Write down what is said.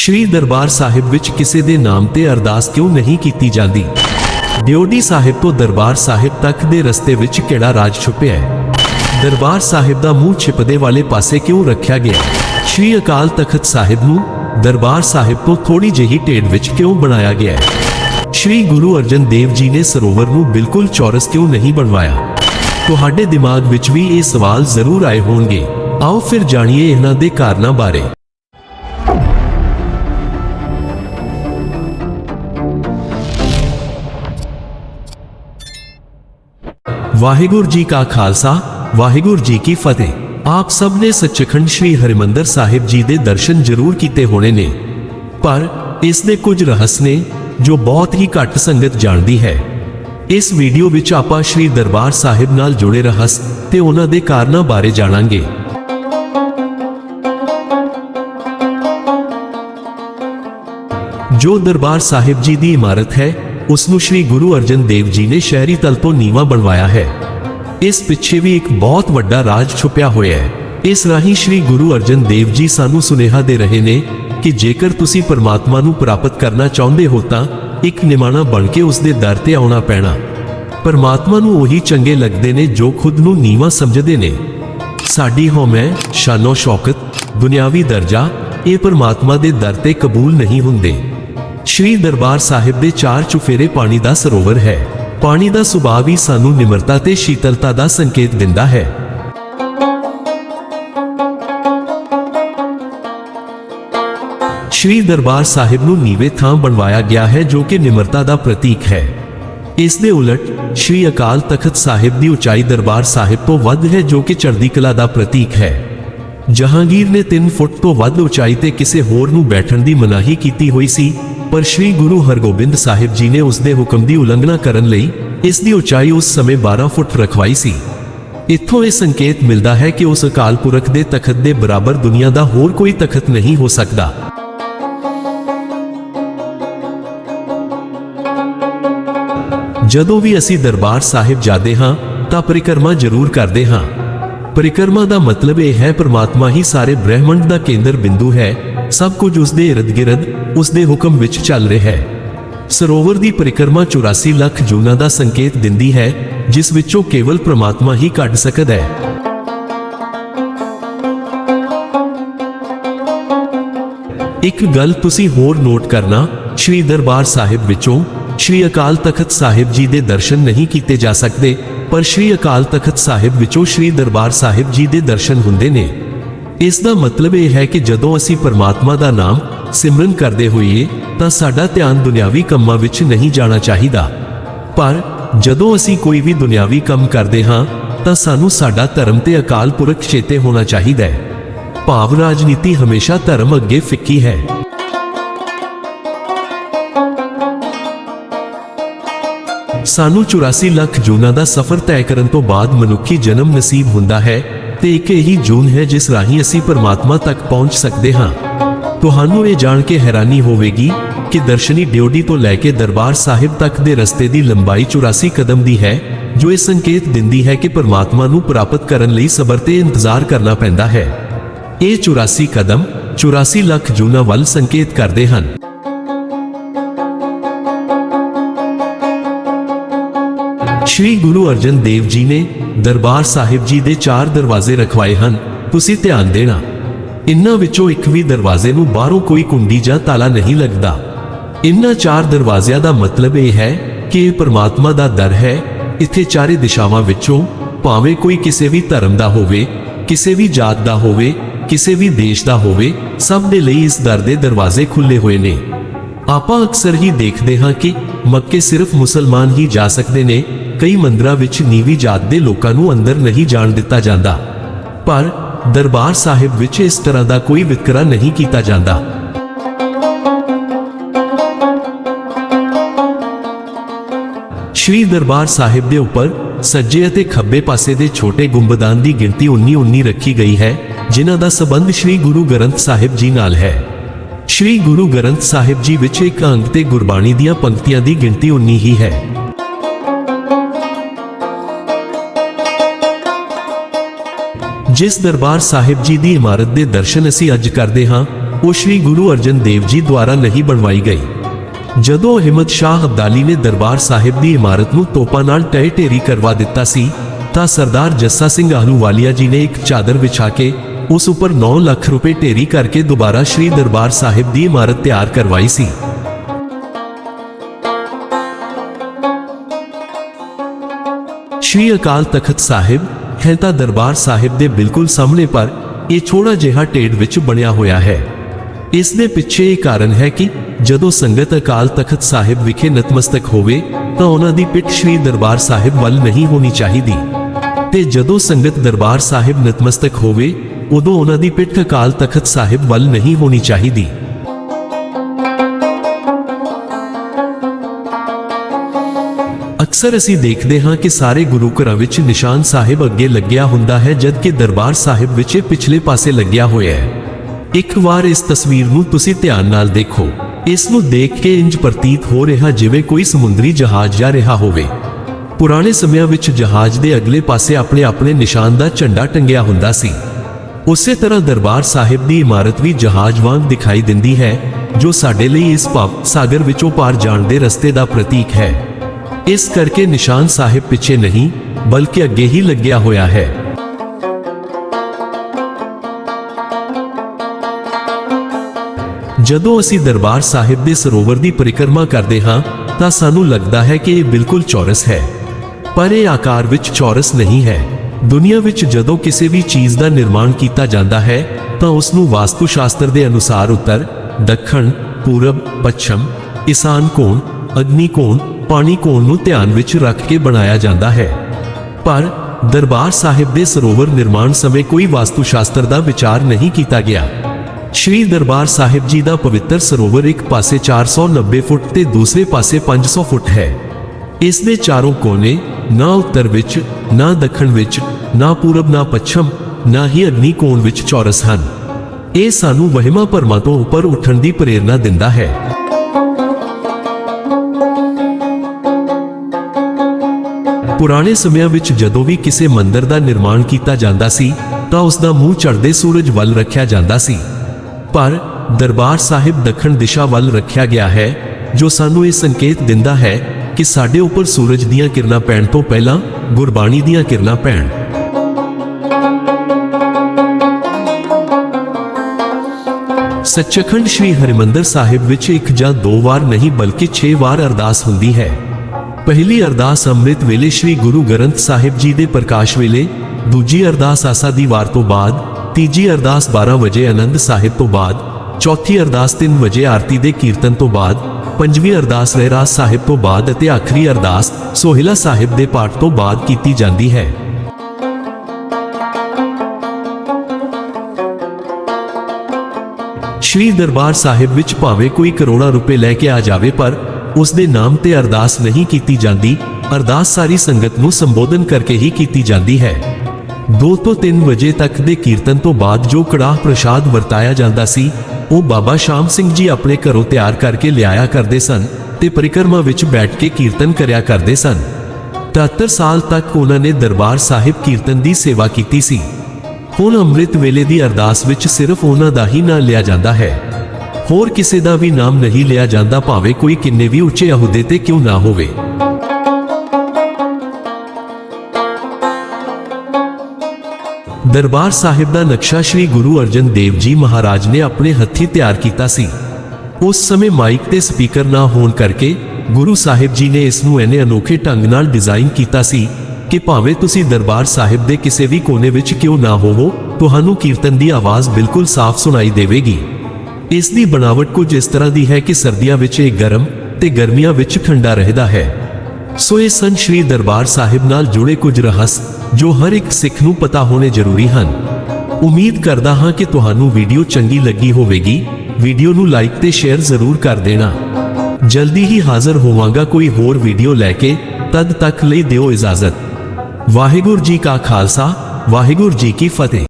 ਸ਼੍ਰੀ ਦਰਬਾਰ ਸਾਹਿਬ ਵਿੱਚ ਕਿਸੇ ਦੇ ਨਾਮ ਤੇ ਅਰਦਾਸ ਕਿਉਂ ਨਹੀਂ ਕੀਤੀ ਜਾਂਦੀ? ਡਿਓਡੀ ਸਾਹਿਬ ਤੋਂ ਦਰਬਾਰ ਸਾਹਿਬ ਤੱਕ ਦੇ ਰਸਤੇ ਵਿੱਚ ਕਿਹੜਾ ਰਾਜ ਛੁਪਿਆ ਹੈ? ਦਰਬਾਰ ਸਾਹਿਬ ਦਾ ਮੂੰਹ ਛਿਪਦੇ ਵਾਲੇ ਪਾਸੇ ਕਿਉਂ ਰੱਖਿਆ ਗਿਆ? ਸ਼੍ਰੀ ਅਕਾਲ ਤਖਤ ਸਾਹਿਬ ਨੂੰ ਦਰਬਾਰ ਸਾਹਿਬ ਤੋਂ ਥੋੜੀ ਜਿਹੀ ਢੇਡ ਵਿੱਚ ਕਿਉਂ ਬਣਾਇਆ ਗਿਆ ਹੈ? ਸ਼੍ਰੀ ਗੁਰੂ ਅਰਜਨ ਦੇਵ ਜੀ ਨੇ ਸਰੋਵਰ ਨੂੰ ਬਿਲਕੁਲ ਚੌਰਸ ਕਿਉਂ ਨਹੀਂ ਬਣਵਾਇਆ? ਤੁਹਾਡੇ ਦਿਮਾਗ ਵਿੱਚ ਵੀ ਇਹ ਸਵਾਲ ਜ਼ਰੂਰ ਆਏ ਹੋਣਗੇ। ਆਓ ਫਿਰ ਜਾਣੀਏ ਇਹਨਾਂ ਦੇ ਕਾਰਨਾਂ ਬਾਰੇ। ਵਾਹਿਗੁਰੂ ਜੀ ਕਾ ਖਾਲਸਾ, ਵਾਹਿਗੁਰੂ ਜੀ ਕੀ ਫਤਿਹ। ਆਪ ਸਭ ਨੇ ਸੱਚਖੰਡ ਸ੍ਰੀ ਹਰਿਮੰਦਰ ਸਾਹਿਬ ਜੀ ਦੇ ਦਰਸ਼ਨ ਜ਼ਰੂਰ ਕੀਤੇ ਹੋਣੇ ਨੇ। ਪਰ ਇਸ ਦੇ ਕੁਝ ਰਹੱਸ ਨੇ, ਜੋ ਬਹੁਤ ਹੀ ਘੱਟ ਸੰਗਤ ਜਾਣਦੀ ਹੈ। ਇਸ ਵੀਡੀਓ ਵਿੱਚ ਆਪਾਂ ਸ੍ਰੀ ਦਰਬਾਰ ਸਾਹਿਬ ਨਾਲ ਜੁੜੇ ਰਹੱਸ ਤੇ ਉਹਨਾਂ ਦੇ ਕਾਰਨਾਂ ਬਾਰੇ ਜਾਣਾਂਗੇ। ਜੋ ਦਰਬਾਰ ਸਾਹਿਬ ਜੀ ਦੀ ਇਮਾਰਤ ਹੈ ਉਸ ਨੂੰ ਸ੍ਰੀ ਗੁਰੂ ਅਰਜਨ ਦੇਵ ਜੀ ਨੇ ਸ਼ਹਿਰੀ ਤਲ ਤੋਂ ਨੀਵਾ ਬਣਵਾਇਆ ਹੈ। ਇਸ ਪਿੱਛੇ ਵੀ ਇੱਕ ਬਹੁਤ ਵੱਡਾ ਰਾਜ ਛੁਪਿਆ ਹੋਇਆ ਹੈ। ਇਸ ਰਾਹੀਂ ਸ੍ਰੀ ਗੁਰੂ ਅਰਜਨ ਦੇਵ ਜੀ ਸਾਨੂੰ ਸੁਨੇਹਾ ਦੇ ਰਹੇ ਨੇ ਕਿ ਜੇਕਰ ਤੁਸੀਂ ਪਰਮਾਤਮਾ ਨੂੰ ਪ੍ਰਾਪਤ ਕਰਨਾ ਚਾਹੁੰਦੇ ਹੋ ਤਾਂ ਇੱਕ ਨਿਮਾਣਾ ਬਣ ਕੇ ਉਸ ਦੇ ਦਰ ਤੇ ਆਉਣਾ ਪੈਣਾ। ਪਰਮਾਤਮਾ ਨੂੰ ਉਹੀ ਚੰਗੇ ਲੱਗਦੇ ਨੇ ਜੋ ਖੁਦ ਨੂੰ ਨੀਵਾ ਸਮਝਦੇ ਨੇ। ਸਾਡੀ ਹਉਮੈ ਸ਼ਾਨੋ ਸ਼ੌਕਤ, ਦੁਨਿਆਵੀ ਦਰਜਾ, ਇਹ ਪਰਮਾਤਮਾ ਦੇ ਦਰ ਤੇ ਕਬੂਲ ਨਹੀਂ ਹੁੰਦੇ। ਸ਼੍ਰੀ ਦਰਬਾਰ ਸਾਹਿਬ ਦੇ ਚਾਰ ਚੁਫੇਰੇ ਪਾਣੀ ਦਾ ਸਰੋਵਰ ਹੈ। ਪਾਣੀ ਦਾ ਸੁਭਾਅ ਵੀ ਸਾਨੂੰ ਨਿਮਰਤਾ ਤੇ ਸ਼ੀਤਲਤਾ ਦਾ ਸੰਕੇਤ ਦਿੰਦਾ ਹੈ। ਸ਼੍ਰੀ ਦਰਬਾਰ ਸਾਹਿਬ ਨੂੰ ਨੀਵੇਂ ਥਾਂ ਬਣਵਾਇਆ ਗਿਆ ਹੈ ਜੋ ਕਿ ਨਿਮਰਤਾ ਦਾ ਪ੍ਰਤੀਕ ਹੈ। ਇਸ ਦੇ ਉਲਟ ਸ਼੍ਰੀ ਅਕਾਲ ਤਖਤ ਸਾਹਿਬ ਦੀ ਉਚਾਈ ਦਰਬਾਰ ਸਾਹਿਬ ਤੋਂ ਵੱਧ ਹੈ ਜੋ ਕਿ ਚੜ੍ਹਦੀ ਕਲਾ ਦਾ ਪ੍ਰਤੀਕ ਹੈ। ਜਹਾਂਗੀਰ ਨੇ 3 ਫੁੱਟ ਤੋਂ ਵੱਧ ਉਚਾਈ ਤੇ ਕਿਸੇ ਹੋਰ ਨੂੰ ਬੈਠਣ ਦੀ ਮਨਾਹੀ ਕੀਤੀ ਹੋਈ ਸੀ। ਪਰ ਸ਼੍ਰੀ ਗੁਰੂ ਹਰਗੋਬਿੰਦ ਸਾਹਿਬ ਜੀ ਨੇ ਉਸ ਦੇ ਹੁਕਮ ਦੀ ਉਲੰਘਣਾ ਕਰਨ ਲਈ ਇਸ ਦੀ ਉਚਾਈ ਉਸ ਸਮੇਂ 12 ਫੁੱਟ ਰਖਵਾਈ ਸੀ। ਇੱਥੋਂ ਇਹ ਸੰਕੇਤ ਮਿਲਦਾ ਹੈ ਕਿ ਉਸ ਅਕਾਲ ਪੁਰਖ ਦੇ ਤਖਤ ਦੇ ਬਰਾਬਰ ਦੁਨੀਆ ਦਾ ਹੋਰ ਕੋਈ ਤਖਤ ਨਹੀਂ ਹੋ ਸਕਦਾ। ਜਦੋਂ ਵੀ ਅਸੀਂ ਦਰਬਾਰ ਸਾਹਿਬ ਜਾਂਦੇ ਹਾਂ, ਤਾਂ ਪਰਿਕਰਮਾ ਜ਼ਰੂਰ ਕਰਦੇ ਹਾਂ। ਪਰਿਕਰਮਾ ਦਾ ਮਤਲਬ ਇਹ ਹੈ, ਪ੍ਰਮਾਤਮਾ ਹੀ ਸਾਰੇ ਬ੍ਰਹਿਮੰਡ ਦਾ ਕੇਂਦਰ ਬਿੰਦੂ ਹੈ ਸਭ ਕੁਝ ਉਸ ਦੇ ਇਰਦ-ਗਿਰਦ ਉਸ ਦੇ ਹੁਕਮ ਵਿੱਚ ਚੱਲ ਰਿਹਾ ਹੈ। ਸਰੋਵਰ ਦੀ ਪਰਿਕਰਮਾ 84 ਲੱਖ ਜੂਨਾਂ ਦਾ ਸੰਕੇਤ ਦਿੰਦੀ ਹੈ, ਜਿਸ ਵਿੱਚੋਂ ਕੇਵਲ ਪ੍ਰਮਾਤਮਾ ਹੀ ਕੱਢ ਸਕਦਾ ਹੈ। ਇੱਕ ਗੱਲ ਤੁਸੀਂ ਹੋਰ ਨੋਟ ਕਰਨਾ, ਸ਼੍ਰੀ ਦਰਬਾਰ ਸਾਹਿਬ ਵਿੱਚੋਂ ਸ਼੍ਰੀ ਅਕਾਲ ਤਖਤ ਸਾਹਿਬ ਜੀ ਦੇ ਦਰਸ਼ਨ ਨਹੀਂ ਕੀਤੇ ਜਾ ਸਕਦੇ, ਪਰ ਸ਼੍ਰੀ ਅਕਾਲ ਤਖਤ ਸਾਹਿਬ ਵਿੱਚੋਂ ਸ਼੍ਰੀ ਦਰਬਾਰ ਸਾਹਿਬ ਜੀ ਦੇ ਦਰਸ਼ਨ ਹੁੰਦੇ ਨੇ। ਇਸ ਦਾ ਮਤਲਬ ਇਹ ਹੈ ਕਿ ਜਦੋਂ ਅਸੀਂ ਪਰਮਾਤਮਾ ਦਾ ਨਾਮ ਸਿਮਰਨ ਕਰਦੇ ਹੋਈਏ, ਤਾਂ ਸਾਡਾ ਧਿਆਨ ਦੁਨਿਆਵੀ ਕੰਮਾਂ ਵਿੱਚ ਨਹੀਂ ਜਾਣਾ ਚਾਹੀਦਾ। ਪਰ ਜਦੋਂ ਅਸੀਂ ਕੋਈ ਵੀ ਦੁਨਿਆਵੀ ਕੰਮ ਕਰਦੇ ਹਾਂ, ਤਾਂ ਸਾਨੂੰ ਸਾਡਾ ਧਰਮ ਤੇ ਅਕਾਲ ਪੁਰਖ ਚੇਤੇ ਹੋਣਾ ਚਾਹੀਦਾ ਹੈ। ਭਾਵ ਰਾਜਨੀਤੀ ਹਮੇਸ਼ਾ ਧਰਮ ਅੱਗੇ ਫਿੱਕੀ ਹੈ। ਸਾਨੂੰ 84 ਲੱਖ ਜੂਨਾਂ ਦਾ ਸਫ਼ਰ ਤੈਅ ਕਰਨ ਤੋਂ ਬਾਅਦ ਮਨੁੱਖੀ ਜਨਮ ਨਸੀਬ ਹੁੰਦਾ ਹੈ। ਤੇ ਇੱਕ ਇਹੀ ਜੂਨ ਹੈ ਜਿਸ ਰਾਹੀਂ ਅਸੀਂ ਪਰਮਾਤਮਾ ਤੱਕ ਪਹੁੰਚ ਸਕਦੇ ਹਾਂ। ਤੁਹਾਨੂੰ ਇਹ ਜਾਣ ਕੇ ਹੈਰਾਨੀ ਹੋਵੇਗੀ ਕਿ ਦਰਸ਼ਨੀ ਡਿਓਡੀ ਤੋਂ ਲੈ ਕੇ ਦਰਬਾਰ ਸਾਹਿਬ ਤੱਕ ਦੇ ਰਸਤੇ ਦੀ ਲੰਬਾਈ 84 ਕਦਮ ਦੀ ਹੈ, ਜੋ ਇਹ ਸੰਕੇਤ ਦਿੰਦੀ ਹੈ ਕਿ ਪਰਮਾਤਮਾ ਨੂੰ ਪ੍ਰਾਪਤ ਕਰਨ ਲਈ ਸਬਰ ਤੇ ਇੰਤਜ਼ਾਰ ਕਰਨਾ ਪੈਂਦਾ ਹੈ। ਇਹ 84 ਕਦਮ 84 ਲੱਖ ਜੂਨਾਂ ਵੱਲ ਸੰਕੇਤ ਕਰਦੇ ਹਨ। ਸ਼੍ਰੀ ਗੁਰੂ ਅਰਜਨ ਦੇਵ ਜੀ ਨੇ ਦਰਬਾਰ ਸਾਹਿਬ ਜੀ ਦੇ ਚਾਰ ਦਰਵਾਜ਼ੇ ਰਖਵਾਏ ਹਨ। ਤੁਸੀਂ ਧਿਆਨ ਦੇਣਾ, ਇਨ੍ਹਾਂ ਵਿੱਚੋਂ ਇੱਕ ਵੀ ਦਰਵਾਜ਼ੇ ਨੂੰ ਬਾਹਰੋਂ ਕੋਈ ਕੁੰਡੀ ਜਾਂ ਤਾਲਾ ਨਹੀਂ ਲੱਗਦਾ। ਇਨ੍ਹਾਂ ਚਾਰ ਦਰਵਾਜ਼ਿਆਂ ਦਾ ਮਤਲਬ ਇਹ ਹੈ ਕਿ ਇਹ ਪਰਮਾਤਮਾ ਦਾ ਦਰ ਹੈ, ਇੱਥੇ ਚਾਰੇ ਦਿਸ਼ਾਵਾਂ ਵਿੱਚੋਂ ਭਾਵੇਂ ਕੋਈ ਕਿਸੇ ਵੀ ਧਰਮ ਦਾ ਹੋਵੇ, ਕਿਸੇ ਵੀ ਜਾਤ ਦਾ ਹੋਵੇ, ਕਿਸੇ ਵੀ ਦੇਸ਼ ਦਾ ਹੋਵੇ, ਸਭ ਦੇ ਲਈ ਇਸ ਦਰ ਦੇ ਦਰਵਾਜ਼ੇ ਖੁੱਲੇ ਹੋਏ ਨੇ। ਆਪਾਂ ਅਕਸਰ ਹੀ ਦੇਖਦੇ ਹਾਂ ਕਿ ਮੱਕੇ ਸਿਰਫ ਮੁਸਲਮਾਨ ਹੀ ਜਾ ਸਕਦੇ ਨੇ ਕਈ ਮੰਦਰਾਂ ਵਿੱਚ ਨੀਵੀ ਜਾਤ ਦੇ ਲੋਕਾਂ ਨੂੰ ਅੰਦਰ ਨਹੀਂ ਜਾਣ ਦਿੱਤਾ ਜਾਂਦਾ। ਪਰ ਦਰਬਾਰ ਸਾਹਿਬ ਵਿੱਚ ਇਸ ਤਰ੍ਹਾਂ ਦਾ ਕੋਈ ਵਿਤਕਰਾ ਨਹੀਂ ਕੀਤਾ ਜਾਂਦਾ। ਸ਼੍ਰੀ ਦਰਬਾਰ ਸਾਹਿਬ ਦੇ ਉੱਪਰ ਸੱਜੇ ਅਤੇ ਖੱਬੇ ਪਾਸੇ ਦੇ ਛੋਟੇ ਗੁੰਬਦਾਂ ਦੀ ਗਿਣਤੀ 19-19 ਰੱਖੀ ਗਈ ਹੈ, ਜਿਨ੍ਹਾਂ ਦਾ ਸਬੰਧ ਸ਼੍ਰੀ ਗੁਰੂ ਗ੍ਰੰਥ ਸਾਹਿਬ ਜੀ ਨਾਲ ਹੈ। ਸ਼੍ਰੀ ਗੁਰੂ ਗ੍ਰੰਥ ਸਾਹਿਬ ਜੀ ਵਿੱਚ ਇੱਕ ਅੰਗ ਤੇ ਗੁਰਬਾਣੀ ਦੀਆਂ ਪੰਕਤੀਆਂ ਦੀ ਗਿਣਤੀ 19 ਹੀ ਹੈ। ਜਿਸ ਦਰਬਾਰ ਸਾਹਿਬ ਜੀ ਦੀ ਇਮਾਰਤ ਦੇ ਦਰਸ਼ਨ ਅਸੀਂ ਅੱਜ ਕਰਦੇ ਹਾਂ, ਉਹ ਸ੍ਰੀ ਗੁਰੂ ਅਰਜਨ ਦੇਵ ਜੀ ਦੁਆਰਾ ਨਹੀਂ ਬਣਵਾਈ ਗਈ। ਜਦੋਂ ਹਿੰਮਤ ਸ਼ਾਹ ਅਬਦਾਲੀ ਨੇ ਦਰਬਾਰ ਸਾਹਿਬ ਦੀ ਇਮਾਰਤ ਨੂੰ ਤੋਪਾਂ ਨਾਲ ਟਹਿ ਢੇਰੀ ਕਰਵਾ ਦਿੱਤਾ ਸੀ, ਤਾਂ ਸਰਦਾਰ ਜੱਸਾ ਸਿੰਘ ਆਹਲੂਵਾਲੀਆ ਜੀ ਨੇ ਇੱਕ ਚਾਦਰ ਵਿਛਾ ਕੇ ਉਸ ਉੱਪਰ 9 ਲੱਖ ਰੁਪਏ ਢੇਰੀ ਕਰਕੇ ਦੁਬਾਰਾ ਸ੍ਰੀ ਦਰਬਾਰ ਸਾਹਿਬ ਦੀ ਇਮਾਰਤ ਤਿਆਰ ਕਰਵਾਈ ਸੀ। ਸ਼੍ਰੀ ਅਕਾਲ ਤਖਤ ਸਾਹਿਬ ਹੈ ਤਾਂ ਦਰਬਾਰ ਸਾਹਿਬ ਦੇ ਬਿਲਕੁਲ ਸਾਹਮਣੇ ਪਰ ਇਹ ਛੋਟਾ ਜਿਹਾ ਢੇਡ ਵਿੱਚ ਬਣਿਆ ਹੋਇਆ ਹੈ। ਇਸ ਦੇ ਪਿੱਛੇ ਇਹ ਕਾਰਨ ਹੈ ਕਿ ਜਦੋਂ ਸੰਗਤ ਅਕਾਲ ਤਖਤ ਸਾਹਿਬ ਵਿਖੇ ਨਤਮਸਤਕ ਹੋਵੇ, ਤਾਂ ਉਹਨਾਂ ਦੀ ਪਿੱਠ ਸ਼੍ਰੀ ਦਰਬਾਰ ਸਾਹਿਬ ਵੱਲ ਨਹੀਂ ਹੋਣੀ ਚਾਹੀਦੀ। ਤੇ ਜਦੋਂ ਸੰਗਤ ਦਰਬਾਰ ਸਾਹਿਬ ਨਤਮਸਤਕ ਹੋਵੇ, ਉਦੋਂ ਉਹਨਾਂ ਦੀ ਪਿੱਠ ਅਕਾਲ ਤਖਤ ਸਾਹਿਬ ਵੱਲ ਨਹੀਂ ਹੋਣੀ ਚਾਹੀਦੀ। ਅਕਸਰ ਅਸੀਂ ਦੇਖਦੇ ਹਾਂ ਕਿ ਸਾਰੇ ਗੁਰੂ ਘਰਾਂ ਵਿੱਚ ਨਿਸ਼ਾਨ ਸਾਹਿਬ ਅੱਗੇ ਲੱਗਿਆ ਹੁੰਦਾ ਹੈ, ਜਦਕਿ ਦਰਬਾਰ ਸਾਹਿਬ ਵਿੱਚ ਇਹ ਪਿਛਲੇ ਪਾਸੇ ਲੱਗਿਆ ਹੋਇਆ ਹੈ। ਇੱਕ ਵਾਰ ਇਸ ਤਸਵੀਰ ਨੂੰ ਤੁਸੀਂ ਧਿਆਨ ਨਾਲ ਦੇਖੋ। ਇਸ ਨੂੰ ਦੇਖ ਕੇ ਇੰਜ ਪ੍ਰਤੀਤ ਹੋ ਰਿਹਾ ਜਿਵੇਂ ਕੋਈ ਸਮੁੰਦਰੀ ਜਹਾਜ਼ ਜਾ ਰਿਹਾ ਹੋਵੇ। ਪੁਰਾਣੇ ਸਮਿਆਂ ਵਿੱਚ ਜਹਾਜ਼ ਦੇ ਅਗਲੇ ਪਾਸੇ ਆਪਣੇ ਆਪਣੇ ਨਿਸ਼ਾਨ ਦਾ ਝੰਡਾ ਟੰਗਿਆ ਹੁੰਦਾ ਸੀ। ਉਸੇ ਤਰ੍ਹਾਂ ਦਰਬਾਰ ਸਾਹਿਬ ਦੀ ਇਮਾਰਤ ਵੀ ਜਹਾਜ਼ ਵਾਂਗ ਦਿਖਾਈ ਦਿੰਦੀ ਹੈ, ਜੋ ਸਾਡੇ ਲਈ ਇਸ ਭਵ ਸਾਗਰ ਵਿੱਚੋਂ ਪਾਰ ਜਾਣ ਦੇ ਰਸਤੇ ਦਾ ਪ੍ਰਤੀਕ ਹੈ। ਇਸ ਕਰਕੇ ਨਿਸ਼ਾਨ ਸਾਹਿਬ ਪਿੱਛੇ ਨਹੀਂ, ਬਲਕਿ ਅੱਗੇ ਹੀ ਲੱਗਿਆ ਹੋਇਆ ਹੈ। ਜਦੋਂ ਅਸੀਂ ਦਰਬਾਰ ਸਾਹਿਬ ਦੇ ਸਰੋਵਰ ਦੀ ਪਰਿਕਰਮਾ ਕਰਦੇ ਹਾਂ, ਤਾਂ ਸਾਨੂੰ ਲੱਗਦਾ ਹੈ ਕਿ ਇਹ ਬਿਲਕੁਲ ਚੌਰਸ ਹੈ। ਪਰ ਇਹ ਆਕਾਰ ਵਿੱਚ ਚੌਰਸ ਨਹੀਂ ਹੈ। ਦੁਨੀਆ ਵਿੱਚ ਜਦੋਂ ਕਿਸੇ ਵੀ ਚੀਜ਼ ਦਾ ਨਿਰਮਾਣ ਕੀਤਾ ਜਾਂਦਾ ਹੈ, ਤਾਂ ਉਸ ਨੂੰ ਵਾਸਤੂ ਸ਼ਾਸਤਰ ਦੇ ਅਨੁਸਾਰ ਉੱਤਰ, ਦੱਖਣ, ਪੂਰਬ, ਪੱਛਮ, ਈਸਾਨ ਕੋਣ, ਅਗਨੀ ਕੋਣ ਪਾਣੀ ਕੋਣ ਨੂੰ ਧਿਆਨ ਵਿੱਚ ਰੱਖ ਕੇ ਬਣਾਇਆ ਜਾਂਦਾ ਹੈ। ਪਰ ਦਰਬਾਰ ਸਾਹਿਬ ਦੇ ਸਰੋਵਰ ਨਿਰਮਾਣ ਸਮੇਂ ਕੋਈ ਵਾਸਤੂ ਸ਼ਾਸਤਰ ਦਾ ਵਿਚਾਰ ਨਹੀਂ ਕੀਤਾ ਗਿਆ। ਸ਼੍ਰੀ ਦਰਬਾਰ ਸਾਹਿਬ ਜੀ ਦਾ ਪਵਿੱਤਰ ਸਰੋਵਰ ਇੱਕ ਪਾਸੇ 490 ਫੁੱਟ ਤੇ ਦੂਸਰੇ ਪਾਸੇ 500 ਫੁੱਟ ਹੈ। ਇਸ ਦੇ ਚਾਰੋਂ ਕੋਨੇ ਨਾ ਉੱਤਰ ਵਿੱਚ, ਨਾ ਦੱਖਣ ਵਿੱਚ, ਨਾ ਪੂਰਬ, ਨਾ ਪੱਛਮ, ਨਾ ਹੀ ਅਗਨੀ ਕੋਣ ਵਿੱਚ ਚੌਰਸ ਹਨ। ਇਹ ਸਾਨੂੰ ਵਹਿਮਾਂ ਭਰਮਾਂ ਤੋਂ ਉੱਪਰ ਉੱਠਣ ਦੀ ਪ੍ਰੇਰਣਾ ਦਿੰਦਾ ਹੈ। ਪੁਰਾਣੇ ਸਮਿਆਂ ਵਿੱਚ ਜਦੋਂ ਵੀ ਕਿਸੇ ਮੰਦਰ ਦਾ ਨਿਰਮਾਣ ਕੀਤਾ ਜਾਂਦਾ ਸੀ, ਤਾਂ ਉਸ ਦਾ ਮੂੰਹ ਚੜ੍ਹਦੇ ਸੂਰਜ ਵੱਲ ਰੱਖਿਆ ਜਾਂਦਾ ਸੀ। ਪਰ ਦਰਬਾਰ ਸਾਹਿਬ ਦੱਖਣ ਦਿਸ਼ਾ ਵੱਲ ਰੱਖਿਆ ਗਿਆ ਹੈ, ਜੋ ਸਾਨੂੰ ਇਹ ਸੰਕੇਤ ਦਿੰਦਾ ਹੈ ਕਿ ਸਾਡੇ ਉੱਪਰ ਸੂਰਜ ਦੀਆਂ ਕਿਰਨਾਂ ਪੈਣ ਤੋਂ ਪਹਿਲਾਂ ਗੁਰਬਾਣੀ ਦੀਆਂ ਕਿਰਨਾਂ ਪੈਣ। ਸੱਚਖੰਡ ਸ੍ਰੀ ਹਰਿਮੰਦਰ ਸਾਹਿਬ ਵਿੱਚ ਇੱਕ ਜਾਂ ਦੋ ਵਾਰ ਨਹੀਂ, ਬਲਕਿ 6 ਵਾਰ ਅਰਦਾਸ ਹੁੰਦੀ ਹੈ। ਪਹਿਲੀ ਅਰਦਾਸ ਅੰਮ੍ਰਿਤ ਵੇਲੇ ਸ੍ਰੀ ਗੁਰੂ ਗ੍ਰੰਥ ਸਾਹਿਬ ਜੀ ਦੇ ਪ੍ਰਕਾਸ਼ ਵੇਲੇ, ਦੂਜੀ ਅਰਦਾਸ ਆਸਾ ਦੀ ਵਾਰ ਤੋਂ ਬਾਅਦ, ਤੀਜੀ ਅਰਦਾਸ 12 ਵਜੇ ਆਨੰਦ ਸਾਹਿਬ ਤੋਂ ਬਾਅਦ, ਚੌਥੀ ਅਰਦਾਸ 3 ਵਜੇ ਆਰਤੀ ਦੇ ਕੀਰਤਨ ਤੋਂ ਬਾਅਦ, ਪੰਜਵੀਂ ਅਰਦਾਸ ਰਹਿਰਾਸ ਸਾਹਿਬ ਤੋਂ ਬਾਅਦ ਅਤੇ ਆਖਰੀ ਅਰਦਾਸ ਸੋਹਿਲਾ ਸਾਹਿਬ ਦੇ ਪਾਠ ਤੋਂ ਬਾਅਦ ਕੀਤੀ ਜਾਂਦੀ ਹੈ। ਸ਼੍ਰੀ ਦਰਬਾਰ ਸਾਹਿਬ ਵਿੱਚ ਭਾਵੇਂ ਕੋਈ ਕਰੋੜਾਂ ਰੁਪਏ ਲੈ ਕੇ ਆ ਜਾਵੇ ਪਰ ਉਸ ਦੇ ਨਾਮ ਤੇ ਅਰਦਾਸ ਨਹੀਂ ਕੀਤੀ ਜਾਂਦੀ, ਅਰਦਾਸ ਸਾਰੀ ਸੰਗਤ ਨੂੰ ਸੰਬੋਧਨ ਕਰਕੇ ਹੀ ਕੀਤੀ ਜਾਂਦੀ ਹੈ। 2 ਤੋਂ 3 ਵਜੇ ਤੱਕ ਦੇ ਕੀਰਤਨ ਤੋਂ ਬਾਅਦ ਜੋ ਕੜਾਹ ਪ੍ਰਸ਼ਾਦ ਵਰਤਾਇਆ ਜਾਂਦਾ ਸੀ, ਉਹ ਬਾਬਾ ਸ਼ਾਮ ਸਿੰਘ ਜੀ ਆਪਣੇ ਘਰੋਂ ਤਿਆਰ ਕਰਕੇ ਲਿਆਇਆ ਕਰਦੇ ਸਨ ਤੇ ਪਰਿਕਰਮਾ ਵਿੱਚ ਬੈਠ ਕੇ ਕੀਰਤਨ ਕਰਿਆ ਕਰਦੇ ਸਨ। 73 ਸਾਲ ਤੱਕ ਉਹਨਾਂ ਨੇ ਦਰਬਾਰ ਸਾਹਿਬ ਕੀਰਤਨ ਦੀ ਸੇਵਾ ਕੀਤੀ ਸੀ। ਹੁਣ ਅੰਮ੍ਰਿਤ ਵੇਲੇ ਦੀ ਅਰਦਾਸ ਵਿੱਚ ਸਿਰਫ ਉਹਨਾਂ ਦਾ ਹੀ ਨਾਂ ਲਿਆ ਜਾਂਦਾ ਹੈ। ਹੋਰ ਕਿਸੇ ਦਾ ਵੀ ਨਾਮ ਨਹੀਂ ਲਿਆ ਜਾਂਦਾ, ਭਾਵੇਂ ਕੋਈ ਕਿੰਨੇ ਵੀ ਉੱਚੇ ਅਹੁਦੇ ਤੇ ਕਿਉਂ ਨਾ ਹੋਵੇ। ਦਰਬਾਰ ਸਾਹਿਬ ਦਾ ਨਕਸ਼ਾ ਸ੍ਰੀ ਗੁਰੂ ਅਰਜਨ ਦੇਵ ਜੀ ਮਹਾਰਾਜ ਨੇ ਆਪਣੇ ਹੱਥੀਂ ਤਿਆਰ ਕੀਤਾ ਸੀ। ਉਸ ਸਮੇਂ ਮਾਈਕ ਤੇ ਸਪੀਕਰ ਨਾ ਹੋਣ ਕਰਕੇ ਗੁਰੂ ਸਾਹਿਬ ਜੀ ਨੇ ਇਸ ਨੂੰ ਐਨੇ ਅਨੋਖੇ ਢੰਗ ਨਾਲ ਡਿਜ਼ਾਈਨ ਕੀਤਾ ਸੀ ਕਿ ਭਾਵੇਂ ਤੁਸੀਂ ਦਰਬਾਰ ਸਾਹਿਬ ਦੇ ਕਿਸੇ ਵੀ ਕੋਨੇ ਵਿੱਚ ਕਿਉਂ ਨਾ ਹੋਵੋ, ਤੁਹਾਨੂੰ ਕੀਰਤਨ ਦੀ ਆਵਾਜ਼ ਬਿਲਕੁਲ ਸਾਫ਼ ਸੁਣਾਈ ਦੇਵੇਗੀ। ਇਸ ਦੀ ਬਣਾਵਟ ਕੁਝ ਇਸ ਤਰ੍ਹਾਂ ਦੀ ਹੈ ਕਿ ਸਰਦੀਆਂ ਵਿੱਚ ਇਹ ਗਰਮ ਤੇ ਗਰਮੀਆਂ ਵਿੱਚ ਠੰਡਾ ਰਹਿੰਦਾ ਹੈ। ਸੋ ਇਹ ਸਨ ਸ਼੍ਰੀ ਦਰਬਾਰ ਸਾਹਿਬ ਨਾਲ ਜੁੜੇ ਕੁਝ ਰਹੱਸ ਜੋ ਹਰ ਇੱਕ ਸਿੱਖ ਨੂੰ ਪਤਾ ਹੋਣੇ ਜ਼ਰੂਰੀ ਹਨ। ਉਮੀਦ ਕਰਦਾ ਹਾਂ ਕਿ ਤੁਹਾਨੂੰ ਵੀਡੀਓ ਚੰਗੀ ਲੱਗੀ ਹੋਵੇਗੀ। ਵੀਡੀਓ ਨੂੰ ਲਾਈਕ ਤੇ ਸ਼ੇਅਰ ਜ਼ਰੂਰ ਕਰ ਦੇਣਾ। ਜਲਦੀ ਹੀ ਹਾਜ਼ਰ ਹੋਵਾਂਗਾ ਕੋਈ ਹੋਰ ਵੀਡੀਓ ਲੈ ਕੇ। ਤਦ ਤੱਕ ਲਈ ਦਿਓ ਇਜਾਜ਼ਤ। ਵਾਹਿਗੁਰੂ ਜੀ ਕਾ ਖਾਲਸਾ, ਵਾਹਿਗੁਰੂ ਜੀ ਕੀ ਫਤਿਹ।